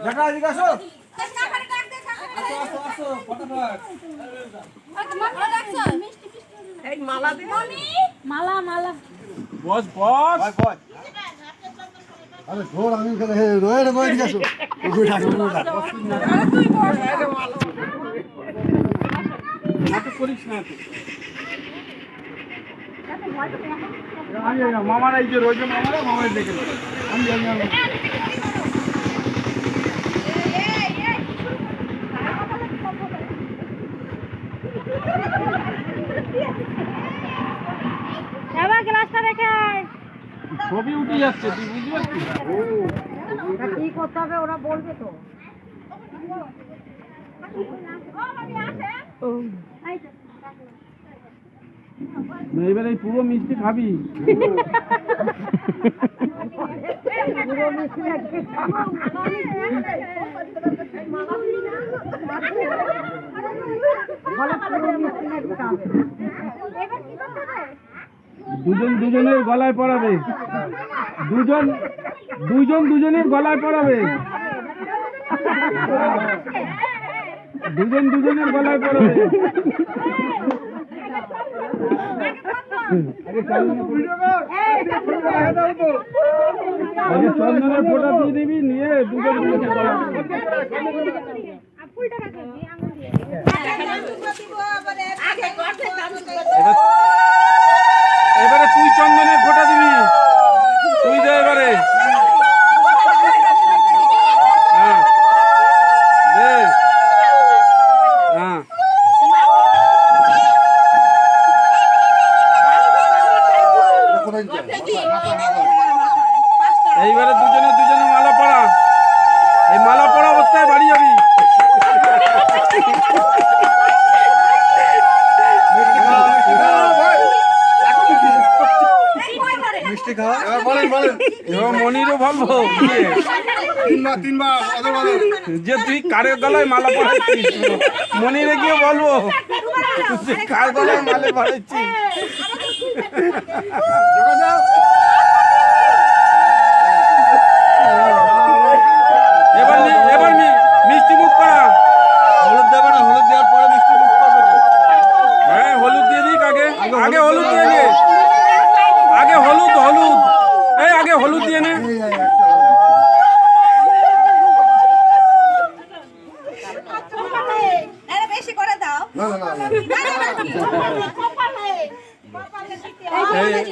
এদিকে আসো আসো আসো ফটাফট মালা মালা বস বস। বল আরে ধর আমি হে রয়ে রে নাটক করিস না তুই। মামারা এই যে রয়েছে মামারা মামারা দেখে আমি জানি না। এবার গ্লাসটা রেখে আয়। ছবি উঠে যাচ্ছে তুই বুঝতে পারছিস? কি করতে হবে ওরা বলবে তো। এবার এই পুরো মিষ্টি খাবি। দুজন দুজনের গলায় পড়াবে। দুজন দুজন দুজনের গলায় পড়াবে। দুজন দুজনের গলায় পড়াবে। আগে চন্দনের ফোঁটা- আগে চন্দনের ফোঁটা দিয়ে দিবি নিয়ে দুজন দুজনের গলায় পড়াবে। এবার এবারে তুই চন্দনের ফোঁটা দিবি তুই দে এবারে হ্যাঁ দে হ্যাঁ কোথায় যাবে এইবারে দুজনে দুজনে মালা পড়া। এই মালা পড়া অবস্থায় বাড়ি যাবি। মিষ্টি খাওয়া? এবার বলেন বলেন। এবার মনিরও বলব তিনবার তিনবার যে তুই কারের গলায় মালা পড়াচ্ছিস মনিরে গিয়ে বলব কার গলায় মালা পড়াচ্ছিস। যোগা দাও এবার নি- এবার মি- মিষ্টি মুখ করা। হলুদ দেবে না হলুদ দেওয়ার পরে মিষ্টি মুখ করবে হ্যাঁ হলুদ দিয়ে দিক আগে। আগে হলুদ দিয়ে নে। আগে হলুদ হলুদ। এই আগে হলুদ দিয়ে নে। এই, এই, একটা বেশি করে দাও। না না না না এই-